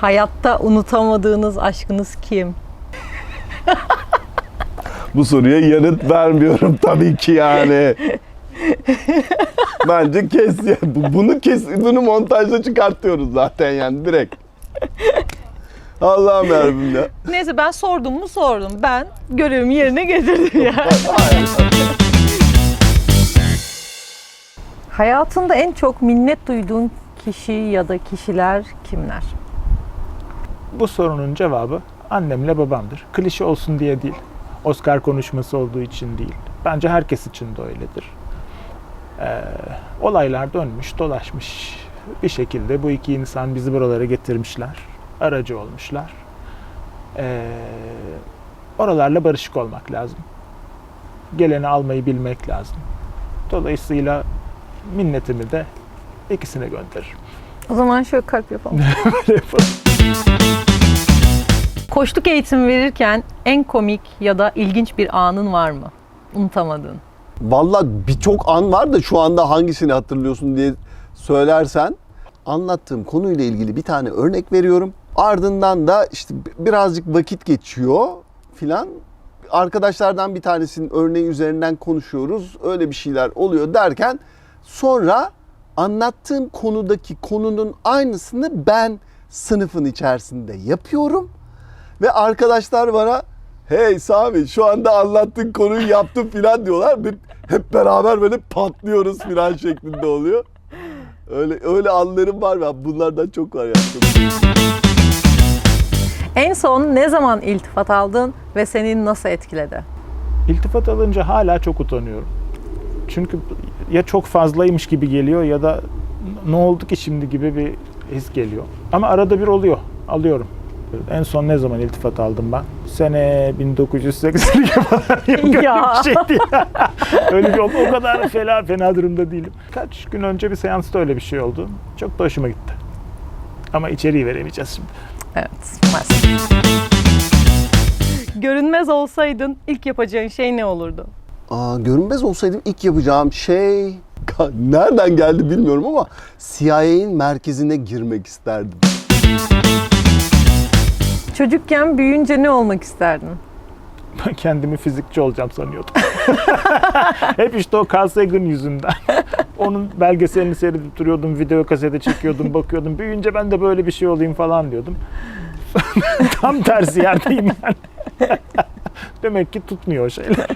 Hayatta unutamadığınız aşkınız kim? Bu soruya yanıt vermiyorum tabii ki yani. Bence kes ya. Bu- Bunu kes, bunu montajda çıkartıyoruz zaten yani direkt. Allah'ım yarabbim ya. Neyse ben sordum mu sordum. Ben görevimi yerine getirdim ya. Hayatında en çok minnet duyduğun kişi ya da kişiler kimler? Bu sorunun cevabı annemle babamdır. Klişe olsun diye değil. Oscar konuşması olduğu için değil. Bence herkes için de öyledir. Ee, olaylar dönmüş, dolaşmış. Bir şekilde bu iki insan bizi buralara getirmişler. Aracı olmuşlar. Ee, oralarla barışık olmak lazım. Geleni almayı bilmek lazım. Dolayısıyla minnetimi de ikisine gönderirim. O zaman şöyle kalp yapalım. Koçluk eğitimi verirken en komik ya da ilginç bir anın var mı? Unutamadığın. Vallahi birçok an var da şu anda hangisini hatırlıyorsun diye söylersen anlattığım konuyla ilgili bir tane örnek veriyorum. Ardından da işte birazcık vakit geçiyor filan. Arkadaşlardan bir tanesinin örneği üzerinden konuşuyoruz. Öyle bir şeyler oluyor derken sonra anlattığım konudaki konunun aynısını ben sınıfın içerisinde yapıyorum. Ve arkadaşlar bana hey Sami şu anda anlattığın konuyu yaptım filan diyorlar. Bir, hep beraber böyle patlıyoruz filan şeklinde oluyor. Öyle öyle anlarım var ya bunlardan çok var ya. En son ne zaman iltifat aldın ve seni nasıl etkiledi? İltifat alınca hala çok utanıyorum. Çünkü ya çok fazlaymış gibi geliyor ya da ne oldu ki şimdi gibi bir his geliyor. Ama arada bir oluyor. Alıyorum. En son ne zaman iltifat aldım ben? Sene 1982 falan. Yok öyle Ya. bir şey öyle bir o, o kadar fena fena durumda değilim. Kaç gün önce bir seansta öyle bir şey oldu. Çok da hoşuma gitti. Ama içeriği veremeyeceğiz şimdi. Evet. maalesef. Görünmez olsaydın ilk yapacağın şey ne olurdu? Aa, görünmez olsaydım ilk yapacağım şey nereden geldi bilmiyorum ama CIA'nin merkezine girmek isterdim. Çocukken büyüyünce ne olmak isterdin? Ben kendimi fizikçi olacağım sanıyordum. Hep işte o Carl Sagan yüzünden. Onun belgeselini seyredip duruyordum, video kasete çekiyordum, bakıyordum. Büyüyünce ben de böyle bir şey olayım falan diyordum. Tam tersi yerdeyim yani. Demek ki tutmuyor o şeyler.